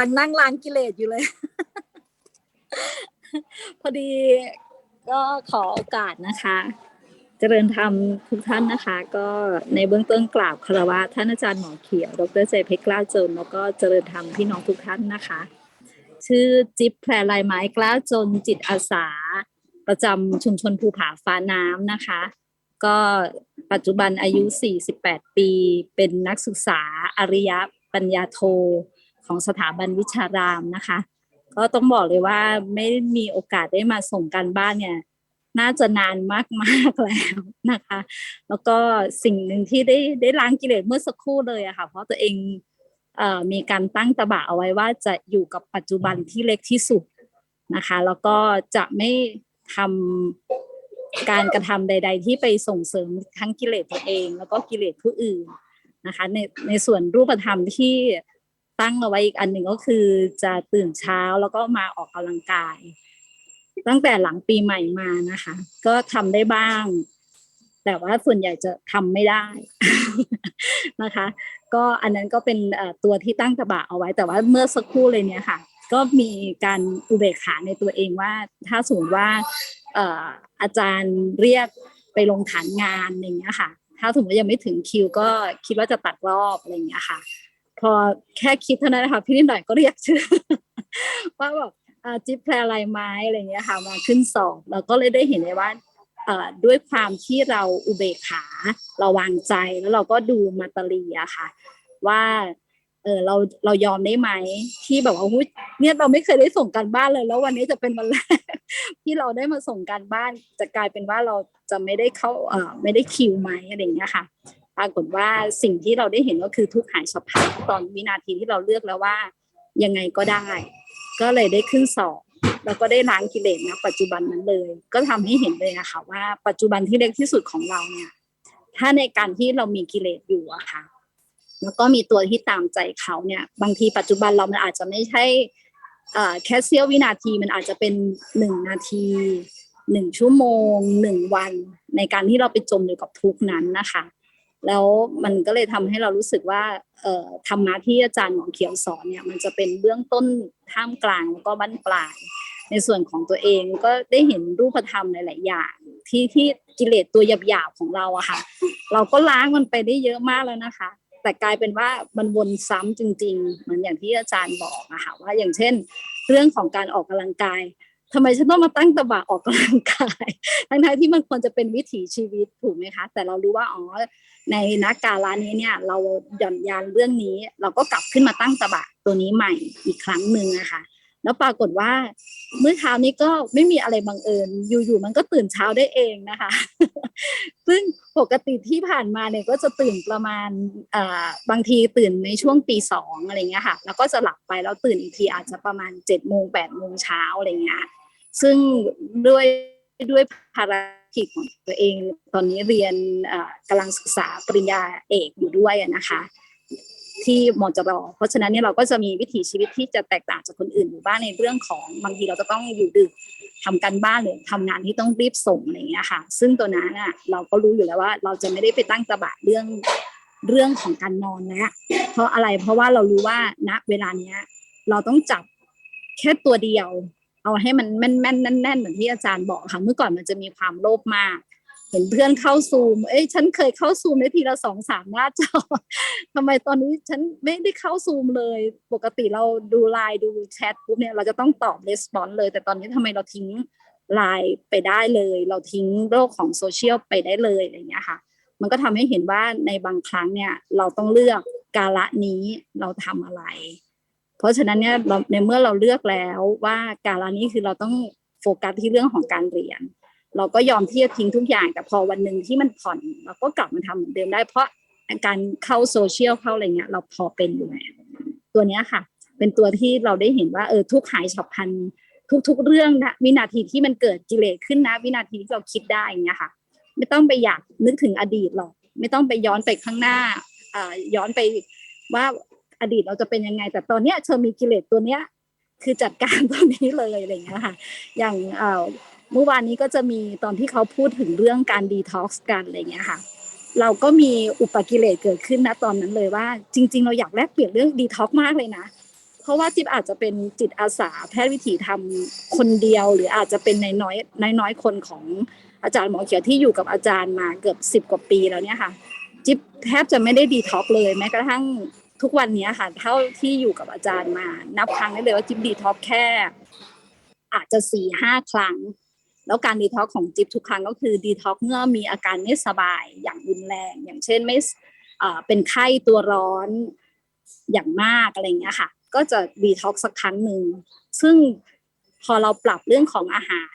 ลังนั่งล้างกิเลสอยู่เลย พอดีก็ขอโอกาสนะคะ เจริญธรรมทุกท่านนะคะ ก็ในเบื้องต้นกราบคารวะท่านอาจารย์หมอเขียว ดรเจเพกล้าจน แล้วก็เจริญธรรมพี่น้องทุกท่านนะคะ ชื่อจิ๊บแพรลายไม้กล้าจนจิตอาสา ประจำชุมชนภูผาฟ้าน้ำนะคะ ก็ปัจจุบันอายุ 48 ปี เป็นนักศึกษาอริยปัญญาโท ของสถาบันวิชารามนะคะ ก็ต้องบอกเลยว่าไม่มีโอกาสได้มาส่งการบ้านเนี่ย น่าจะนานมากๆแล้วนะคะ แล้วก็สิ่งหนึ่งที่ได้ได้ล้างกิเลสเมื่อสักครู่เลยอะค่ะ เพราะตัวเองเอ่อมีการตั้งตะบะเอาไว้ว่าจะอยู่กับปัจจุบันที่เล็กที่สุดนะคะ แล้วก็จะไม่ทำการกระทำใด ๆ ที่ไปส่งเสริมทั้งกิเลสตัวเอง แล้วก็กิเลสผู้อื่นนะคะในในส่วนรูปธรรมที่ ตั้งเอาไว้อีกอันหนึ่งก็คือจะตื่นเช้าแล้วก็มาออกกำลังกาย ตั้งแต่หลังปีใหม่มานะคะ ก็ทำได้บ้าง แต่ว่าส่วนใหญ่จะทำไม่ได้นะคะ ก็อันนั้นก็เป็นตัวที่ตั้งตะบะเอาไว้ แต่ว่าเมื่อสักครู่เลยเนี่ยค่ะ ก็มีการอุเบกขาในตัวเองว่า ถ้าสมมติว่าเอ่ออาจารย์เรียกไปลงฐานงานอย่างเงี้ยค่ะ ถ้าสมมติยังไม่ถึงคิวก็คิดว่าจะตัดรอบอะไรอย่างเงี้ยค่ะ พอแค่คิดเท่านั้นนะคะพี่นิดหน่อยก็เรียกชื่อว่าแบบอ่าจิ๊บแพรลายไม้อะไรเงี้ยค่ะมาขึ้นสอบเราก็เลยได้เห็นเลยว่าด้วยความที่เราอุเบกขาเราวางใจแล้วเราก็ดูมาตารีอะค่ะ ว่าเออเราเรายอมได้ไหมที่แบบว่าเนี่ยเราไม่เคยได้ส่งการบ้านเลย แล้ววันนี้จะเป็นวันแรกที่เราได้มาส่งการบ้านจะกลายเป็นว่าเราจะไม่ได้เข้าเอ่อไม่ได้คิวไหมอะไรอย่างเงี้ยค่ะ รากฏว่าสิ่งที่เราได้เห็นก็คือทุกหายฉับพลันตอนวินาทีที่เราเลือกแล้วว่ายังไงก็ได้ ก็เลยได้ขึ้นสอบแล้วก็ได้ล้างกิเลสนะปัจจุบันนั้นเลย ก็ทำให้เห็นเลยนะคะว่าปัจจุบันที่เล็กที่สุดของเราเนี่ย ถ้าในการที่เรามีกิเลสอยู่อะค่ะ แล้วก็มีตัวที่ตามใจเขาเนี่ย บางทีปัจจุบันเรามันอาจจะไม่ใช่แค่เสี้ยววินาทีมันอาจจะเป็นหนึ่งนาทีหนึ่งชั่วโมงหนึ่งวัน ในการที่เราไปจมอยู่กับทุกข์นั้นนะคะ แล้วมันก็เลยทำให้เรารู้สึกว่าธรรมะที่อาจารย์หมอเขียวสอนเนี่ยมันจะเป็นเบื้องต้นท่ามกลางแล้วก็บั้นปลาย ในส่วนของตัวเองก็ได้เห็นรูปธรรมหลาย ๆ อย่างที่ที่กิเลสตัวหยาบๆของเราอะค่ะ เราก็ล้างมันไปได้เยอะมากแล้วนะคะ แต่กลายเป็นว่ามันวนซ้ำจริง ๆ เหมือนอย่างที่อาจารย์บอกอะค่ะว่าอย่างเช่น เรื่องของการออกกำลังกาย ทำไมฉันต้องมาตั้งตะบะออกกำลังกาย ทั้งๆที่มันควรจะเป็นวิถีชีวิตถูกไหมคะ แต่เรารู้ว่าอ๋อในนักการานี้เนี่ย เราหย่อนยานเรื่องนี้ เราก็กลับขึ้นมาตั้งตะบะตัวนี้ใหม่อีกครั้งหนึ่งนะคะแล้วปรากฏว่าเมื่อเช้านี้ก็ไม่มีอะไรบังเอิญ อยู่ๆมันก็ตื่นเช้าได้เองนะคะ ซึ่งปกติที่ผ่านมาเนี่ยก็จะตื่นประมาณบางทีตื่นในช่วงตีสองอะไรเงี้ยค่ะ แล้วก็จะหลับไปแล้วตื่นอีกทีอาจจะประมาณเจ็ดโมงแปดโมงเช้าอะไรเงี้ย ซึ่งด้วยด้วยภารกิจของตัวเอง ตอนนี้เรียนกำลังศึกษาปริญญาเอกอยู่ด้วยนะคะ ที่มจรเพราะฉะนั้นเนี่ยเราก็จะมีวิถีชีวิตที่จะแตกต่างจากคนอื่นอยู่บ้างในเรื่องของบางทีเราจะต้องอยู่ดึกทำการบ้านหรือทำงานที่ต้องรีบส่งอะไรอย่างเงี้ยค่ะ ซึ่งตัวนั้นน่ะเราก็รู้อยู่แล้วว่า เราจะไม่ได้ไปตั้งตะบะเรื่องเรื่องของการนอนนะเพราะอะไรเพราะว่าเรารู้ว่าณเวลาเนี้ย เราต้องจับแค่ตัวเดียว เอาให้มันแม่นแม่นแน่นแน่นเหมือนที่อาจารย์บอกค่ะเมื่อก่อนมันจะมีความโลภมาก เห็นเพื่อนเข้าซูม เอ้ยฉันเคยเข้าซูมได้ทีละสองสามหน้าจอทำไมตอนนี้ฉันไม่ได้เข้าซูมเลย ปกติเราดูไลน์ดูแชทปุ๊บเนี่ยเราจะต้องตอบレスปอนส์เลย แต่ตอนนี้ทำไมเราทิ้งไลน์ไปได้เลย เราทิ้งโลกของโซเชียลไปได้เลยอะไรอย่างเงี้ยค่ะ มันก็ทำให้เห็นว่าในบางครั้งเนี่ยเราต้องเลือกกาละนี้เราทำอะไร เพราะฉะนั้นเนี่ยในเมื่อเราเลือกแล้วว่ากาลานี้คือเราต้องโฟกัสที่เรื่องของการเรียน เราก็ยอมที่จะทิ้งทุกอย่าง แต่พอวันหนึ่งที่มันผ่อนเราก็กลับมาทำเหมือนเดิมได้ เพราะการเข้าโซเชียลเข้าอะไรเงี้ยเราพอเป็นอยู่แล้วตัวเนี้ยค่ะ เป็นตัวที่เราได้เห็นว่าเออทุกหายฉับพลันทุก ๆ เรื่องนะวินาทีที่มันเกิดกิเลสขึ้นนะ วินาทีที่เราคิดได้อย่างเงี้ยค่ะ ไม่ต้องไปอยากนึกถึงอดีตหรอก ไม่ต้องไปย้อนไปข้างหน้าอ่าย้อนไปว่า อดีตเราจะเป็นยังไง แต่ตอนเนี้ยเธอมีกิเลสตัวเนี้ยคือจัดการตัวนี้เลยอะไรอย่างเงี้ยค่ะ อย่างเมื่อวานนี้ก็จะมีตอนที่เขาพูดถึงเรื่องการดีท็อกซ์กันอะไรอย่างเงี้ยค่ะ เราก็มีอุปกิเลสเกิดขึ้นนะตอนนั้นเลยว่า จริง ๆ เราอยากแลกเปลี่ยนเรื่องดีท็อกซ์มากเลยนะเพราะว่าจิ๊บอาจจะเป็นจิตอาสาแพทย์วิถีธรรมคนเดียว หรืออาจจะเป็นในน้อยในน้อยคนของอาจารย์หมอเขียวที่อยู่กับอาจารย์มาเกือบสิบกว่าปีแล้วเนี่ยค่ะ จิ๊บแทบจะไม่ได้ดีท็อกซ์เลยแม้กระทั่ง ทุกวันนี้ค่ะเท่าที่อยู่กับอาจารย์มา นับครั้งได้เลยว่าจิ๊บดีท็อกแค่ อาจจะสี่ห้าครั้ง แล้วการดีท็อกของจิ๊บทุกครั้งก็คือดีท็อกเมื่อมีอาการไม่สบายอย่างรุนแรง อย่างเช่นไม่เป็นไข้ตัวร้อนอย่างมากอะไรอย่างเงี้ยค่ะ ก็จะดีท็อกสักครั้งหนึ่งซึ่งพอเราปรับเรื่องของอาหาร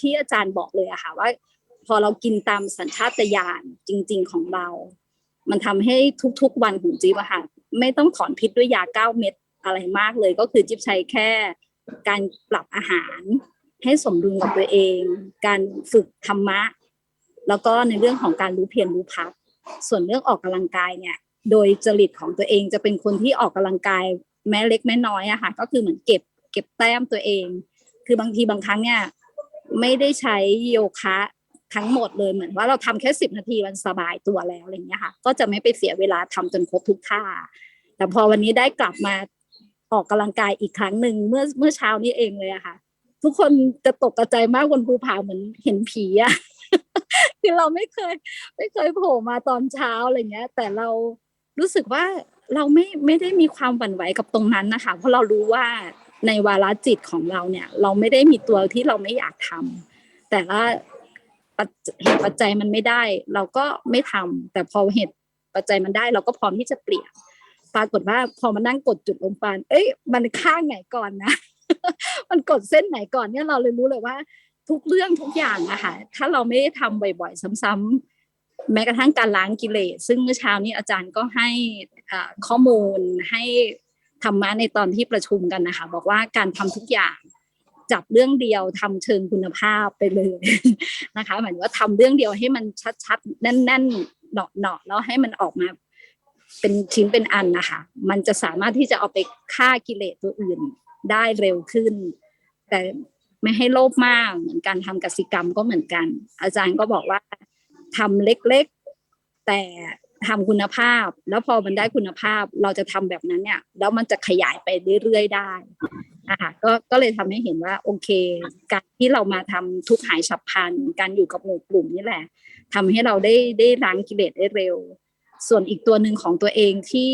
ที่อาจารย์บอกเลยอะค่ะว่า พอเรากินตามสัญชาตญาณจริง ๆของเรา มันทำให้ทุกๆวันของจิ๊บอะค่ะ ไม่ต้องถอนพิษด้วยยาเก้าเม็ดอะไรมากเลย ก็คือจิ๊บใช้แค่การปรับอาหาร ให้สมดุลกับตัวเอง การฝึกธรรมะ แล้วก็ในเรื่องของการรู้เพียรรู้พักส่วนเรื่องออกกำลังกายเนี่ย โดยจริตของตัวเองจะเป็นคนที่ออกกำลังกายแม้เล็กแม้น้อยอะค่ะก็คือเหมือนเก็บเก็บแต้มตัวเอง คือบางทีบางครั้งเนี่ยไม่ได้ใช้โยคะ ทั้งหมดเลยเหมือนว่าเราทำแค่สิบนาทีมันสบายตัวแล้วอะไรเงี้ยค่ะก็จะไม่ไปเสียเวลาทำจนครบทุกท่า แต่พอวันนี้ได้กลับมาออกกำลังกายอีกครั้งหนึ่งเมื่อเมื่อเช้านี้เองเลยอะค่ะ ทุกคนจะตกใจมากบนภูผาเหมือนเห็นผีอะคือเราไม่เคย ไม่เคยโผล่มาตอนเช้าอะไรเงี้ย แต่เรารู้สึกว่าเราไม่ไม่ได้มีความหวั่นไหวกับตรงนั้นนะคะ เพราะเรารู้ว่าในวาระจิตของเราเนี่ย เราไม่ได้มีตัวที่เราไม่อยากทำแต่ว่า เหตุปัจจัยมันไม่ได้ เราก็ไม่ทำแต่พอเหตุปัจจัยมันได้ เราก็พร้อมที่จะเปลี่ยนปรากฏว่าพอมานั่งกดจุดลมปานเอ้ย มันข้างไหนก่อนนะ มันกดเส้นไหนก่อนเนี่ยเราเลยรู้เลยว่า ทุกเรื่องทุกอย่างอะค่ะถ้าเราไม่ได้ทำบ่อยๆซ้ำๆแม้กระทั่งการล้างกิเลสซึ่งเมื่อเช้านี้อาจารย์ก็ให้ข้อมูลให้ธรรมะในตอนที่ประชุมกันนะคะ บอกว่าการทำทุกอย่าง จับเรื่องเดียวทำเชิงคุณภาพไปเลยนะคะหมายถึงว่าทำเรื่องเดียวให้มันชัดๆแน่นๆเนาะๆแล้วให้มันออกมาเป็นชิ้นเป็นอันนะคะมันจะสามารถที่จะเอาไปฆ่ากิเลสตัวอื่นได้เร็วขึ้น แต่ไม่ให้โลภมากเหมือนการทำกสิกรรมก็เหมือนกัน อาจารย์ก็บอกว่าทำเล็กๆ แต่ ทำคุณภาพ แล้วพอมันได้คุณภาพเราจะทำแบบนั้นเนี่ยแล้วมันจะขยายไปเรื่อยๆได้นะคะก็ก็เลยทำให้เห็นว่าโอเค การที่เรามาทำทุกหายฉับพลันการอยู่กับหมู่กลุ่มนี่แหละทำให้เราได้ได้ล้างกิเลสได้เร็ว ส่วนอีกตัวหนึ่งของตัวเองที่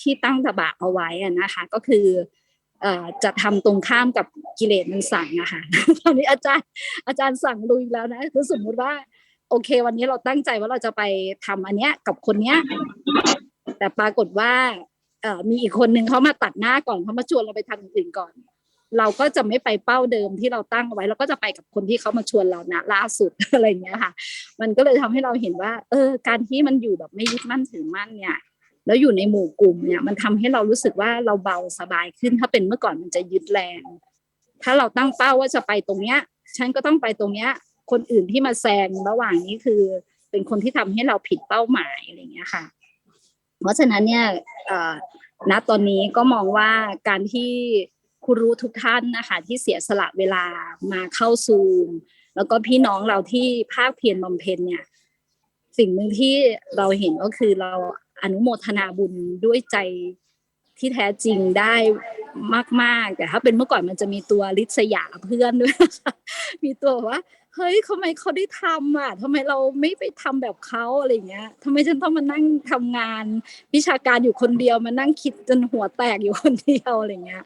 ที่ตั้งตะบะเอาไว้นะคะ ก็คือจะทำตรงข้ามกับกิเลสมันสั่งอะค่ะตอนนี้อาจารย์อาจารย์สั่งลุยแล้วนะคือสมมติว่า โอเค วันนี้เราตั้งใจว่าเราจะไปทำอันเนี้ยกับคนเนี้ย แต่ปรากฏว่าเออมีอีกคนนึงเขามาตัดหน้าก่อนเขามาชวนเราไปทำอย่างอื่นก่อน เราก็จะไม่ไปเป้าเดิมที่เราตั้งเอาไว้ เราก็จะไปกับคนที่เขามาชวนเรานะล่าสุดอะไรเงี้ยค่ะ มันก็เลยทำให้เราเห็นว่า เออ การที่มันอยู่แบบไม่ยึดมั่นถือมั่นเนี่ย แล้วอยู่ในหมู่กลุ่มเนี่ย มันทำให้เรารู้สึกว่าเราเบาสบายขึ้น ถ้าเป็นเมื่อก่อนมันจะยึดแรง ถ้าเราตั้งเป้าว่าจะไปตรงเนี้ย ฉันก็ต้องไปตรงเนี้ย คนอื่นที่มาแซงระหว่างนี้คือเป็นคนที่ทำให้เราผิดเป้าหมายอะไรเงี้ยค่ะ เพราะฉะนั้นเนี่ยณตอนนี้ก็มองว่าการที่ครูรู้ทุกท่านนะคะที่เสียสละเวลามาเข้าซูม แล้วก็พี่น้องเราที่ภาคเพียรบำเพ็ญเนี่ย สิ่งหนึ่งที่เราเห็นก็คือเราอนุโมทนาบุญด้วยใจที่แท้จริงได้มาก ๆ แต่ถ้าเป็นเมื่อก่อนมันจะมีตัวลิษยาเพื่อนด้วย มีตัวว่า เฮ้ยทำไมเขาได้ทำอะทำไมเราไม่ไปทำแบบเขาอะไรเงี้ยทำไมฉันต้องมานั่งทำงาน วิชาการอยู่คนเดียวมานั่งคิดจนหัวแตกอยู่คนเดียวอะไรเงี้ย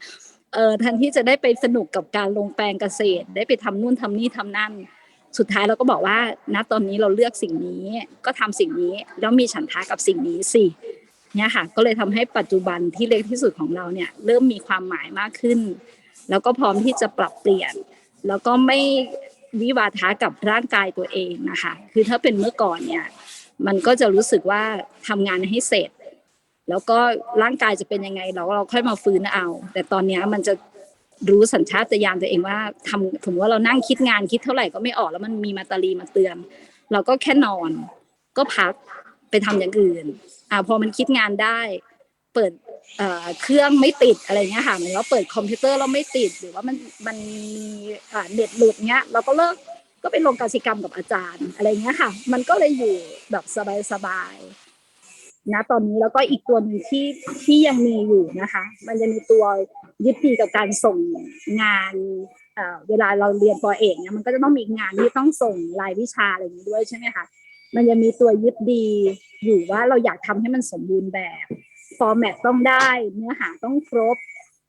เออแทนที่จะได้ไปสนุกกับการลงแปลงเกษตร ได้ไปทำนู่นทำนี่ทำนั่น สุดท้ายเราก็บอกว่า ณตอนนี้เราเลือกสิ่งนี้ ก็ทำสิ่งนี้แล้วมีฉันทากับสิ่งนี้สิเนี่ยค่ะ ก็เลยทำให้ปัจจุบันที่เล็กที่สุดของเราเนี่ย เริ่มมีความหมายมากขึ้น แล้วก็พร้อมที่จะปรับเปลี่ยน แล้วก็ไม่ วิวาทะกับร่างกายตัวเองนะคะ คือถ้าเป็นเมื่อก่อนเนี่ย มันก็จะรู้สึกว่าทำงานให้เสร็จ แล้วก็ร่างกายจะเป็นยังไง เราเราค่อยมาฟื้นเอา แต่ตอนนี้มันจะรู้สัญชาตญาณตัวเองว่าทำถึงว่าเรานั่งคิดงานคิดเท่าไหร่ก็ไม่ออกแล้วมันมีมาตารีมาเตือน เราก็แค่นอน ก็พักไปทำอย่างอื่น อ่าพอมันคิดงานได้ เปิดเครื่องไม่ติดอะไรเงี้ยค่ะหมายถึงว่าเปิดคอมพิวเตอร์แล้วไม่ติด หรือว่ามันมันมีเน็ตหลุดเงี้ย เราก็เลิกก็ไปลงกสิกรรมกับอาจารย์อะไรเงี้ยค่ะ มันก็เลยอยู่แบบสบายๆนะตอนนี้แล้วก็อีกตัวหนึ่งที่ที่ยังมีอยู่นะคะ มันจะมีตัวยึดดีกับการส่งงานเวลาเราเรียนปอเอกเนี่ยมันก็จะต้องมีงานที่ต้องส่งรายวิชาอะไรอย่างนี้ด้วยใช่ไหมคะมันจะมีตัวยึดดีอยู่ว่าเราอยากทำให้มันสมบูรณ์แบบ ฟอร์แมตต้องได้ เนื้อหาต้องครบ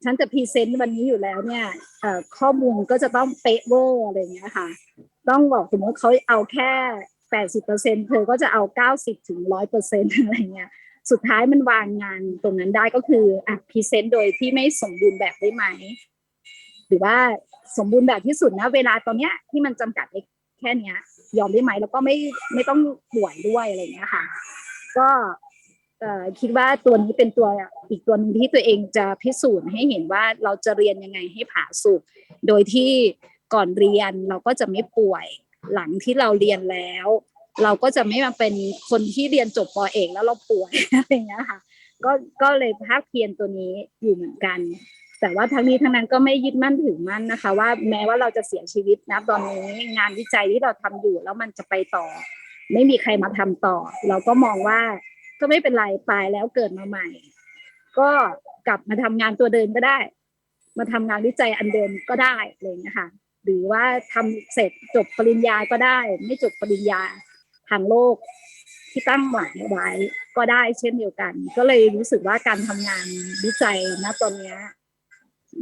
ฉันจะพรีเซนต์วันนี้อยู่แล้วเนี่ยข้อมูลก็จะต้องเป๊ะเวอร์อะไรอย่างเงี้ยค่ะ ต้องบอกสมมติเขาเอาแค่แปดสิบเปอร์เซ็นเธอก็จะเอาเก้าสิบถึงร้อยเปอร์เซ็นอะไรเงี้ย สุดท้ายมันวางงานตรงนั้นได้ก็คืออะพรีเซนต์โดยที่ไม่สมบูรณ์แบบได้ไหม หรือว่าสมบูรณ์แบบที่สุดนะเวลาตอนเนี้ยที่มันจำกัดแค่เนี้ย ยอมได้ไหมแล้วก็ไม่ไม่ต้องป่วยด้วยอะไรเงี้ยค่ะ ก็ คิดว่าตัวนี้เป็นตัวอีกตัวหนึ่งที่ตัวเองจะพิสูจน์ให้เห็นว่าเราจะเรียนยังไงให้ผาสุกโดยที่ก่อนเรียนเราก็จะไม่ป่วยหลังที่เราเรียนแล้ว เราก็จะไม่มาเป็นคนที่เรียนจบปอเอกแล้วเราป่วยอะไรอย่างเงี้ยค่ะก็ก็เลยภาคเพียรตัวนี้อยู่เหมือนกัน แต่ว่าทั้งนี้ทั้งนั้นก็ไม่ยึดมั่นถือมั่นนะคะ ว่าแม้ว่าเราจะเสียชีวิตนะตอนนี้งานวิจัยที่เราทำอยู่แล้วมันจะไปต่อ ไม่มีใครมาทำต่อ เราก็มองว่า ก็ไม่เป็นไรตายแล้วเกิดมาใหม่ ก็กลับมาทำงานตัวเดิมก็ได้ มาทำงานวิจัยอันเดิมก็ได้อะไรอย่างเงี้ยค่ะ หรือว่าทำเสร็จจบปริญญาก็ได้ ไม่จบปริญญาทางโลกที่ตั้งหมายไว้ก็ได้เช่นเดียวกัน ก็เลยรู้สึกว่าการทำงานวิจัยณตอนนี้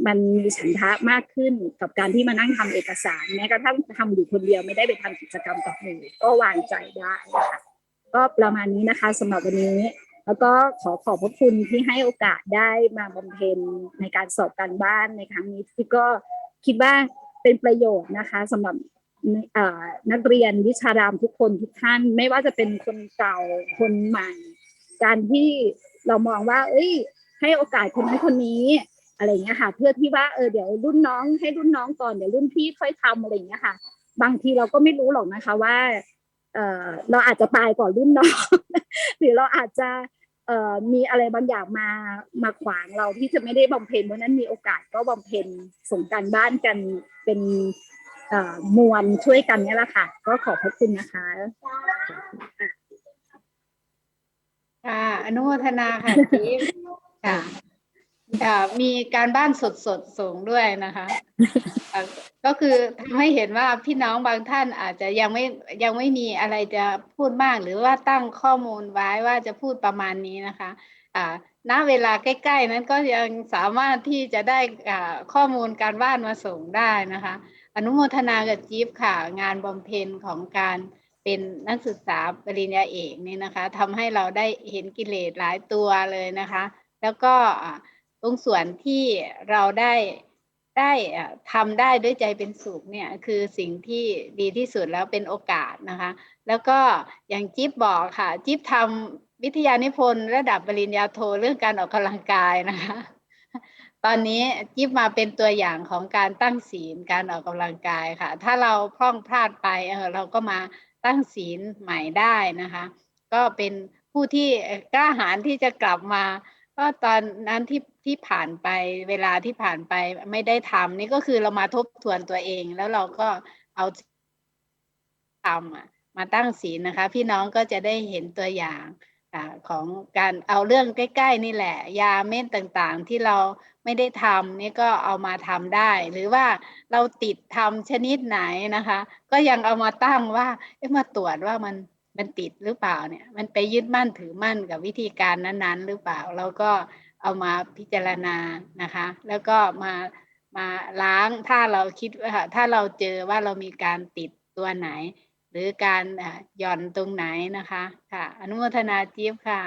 มันมีฉันทะมากขึ้นกับการที่มานั่งทำเอกสารแม้กระทั่งทำอยู่คนเดียวไม่ได้ไปทำกิจกรรมกับหมู่ก็วางใจได้ค่ะ ก็ประมาณนี้นะคะสำหรับวันนี้ แล้วก็ขอขอบพระคุณที่ให้โอกาสได้มาบำเพ็ญในการสอบการบ้านในครั้งนี้ที่ก็คิดว่าเป็นประโยชน์นะคะสำหรับนักเรียนวิชารามทุกคนทุกท่าน ไม่ว่าจะเป็นคนเก่าคนใหม่ การที่เรามองว่า เอ้ย ให้โอกาสคนนั้นคนนี้อะไรเงี้ยค่ะ เพื่อที่ว่าเออเดี๋ยวรุ่นน้องให้รุ่นน้องก่อนเดี๋ยวรุ่นพี่ค่อยทำอะไรเงี้ยค่ะ บางทีเราก็ไม่รู้หรอกนะคะว่า เออเราอาจจะตายก่อนรุ่นน้องหรือเราอาจจะเอ่อมีอะไรบางอย่างมามาขวางเราที่จะไม่ได้บำเพ็ญเพราะฉะนั้นมีโอกาสก็บำเพ็ญส่งการบ้านกันเป็นเอ่อมวลช่วยกันเนี่ยแหละค่ะ ก็ขอบพระคุณนะคะค่ะอนุโมทนาค่ะจิ๊บค่ะอ่า มีการบ้านสดสดส่งด้วยนะคะก็คือทำให้เห็นว่าพี่น้องบางท่านอาจจะยังไม่ยังไม่มีอะไรจะพูดมาก หรือว่าตั้งข้อมูลไว้ว่าจะพูดประมาณนี้นะคะอ่าณเวลาใกล้ ๆ นั้นก็ยังสามารถที่จะได้ข้อมูลการบ้านมาส่งได้นะคะ อนุโมทนากับจิ๊บค่ะ งานบำเพ็ญของการเป็นนักศึกษาปริญญาเอกนี่นะคะทำให้เราได้เห็นกิเลสหลายตัวเลยนะคะ แล้วก็ ตรงส่วนที่เราได้ได้ทำได้ด้วยใจเป็นสุขเนี่ยคือสิ่งที่ดีที่สุดแล้วเป็นโอกาสนะคะ แล้วก็อย่างจิ๊บบอกค่ะ จิ๊บทำวิทยานิพนธ์ระดับปริญญาโทเรื่องการออกกำลังกายนะคะ ตอนนี้จิ๊บมาเป็นตัวอย่างของการตั้งศีลการออกกำลังกายค่ะ ถ้าเราพร่องพลาดไปเออเราก็มาตั้งศีลใหม่ได้นะคะ ก็เป็นผู้ที่กล้าหาญที่จะกลับมา ก็ตอนนั้นที่ที่ผ่านไปเวลาที่ผ่านไปไม่ได้ทำนี่ก็คือเรามาทบทวนตัวเอง แล้วเราก็เอาทำอะมาตั้งศีลนะคะ พี่น้องก็จะได้เห็นตัวอย่างอ่าของการเอาเรื่องใกล้ ๆ นี่แหละ ยาเม็ดต่างๆ ที่เราไม่ได้ทำนี่ก็เอามาทำได้ หรือว่าเราติดทำชนิดไหนนะคะ ก็ยังเอามาตั้งว่าเอ๊ะมาตรวจว่ามัน มันติดหรือเปล่าเนี่ย มันไปยึดมั่นถือมั่นกับวิธีการนั้นๆ หรือเปล่าเราก็เอามาพิจารณานะคะ แล้วก็มามาล้างถ้าเราคิดว่าถ้าเราเจอว่าเรามีการติดตัวไหน หรือการหย่อนตรงไหนนะคะค่ะ อนุโมทนาจิ๊บค่ะ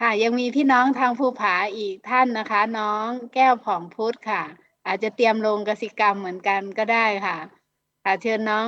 ค่ะยังมีพี่น้องทางภูผาอีกท่านนะคะ น้องแก้วผ่องพุทธค่ะ อาจจะเตรียมลงกสิกรรมเหมือนกันก็ได้ค่ะค่ะเชิญน้อง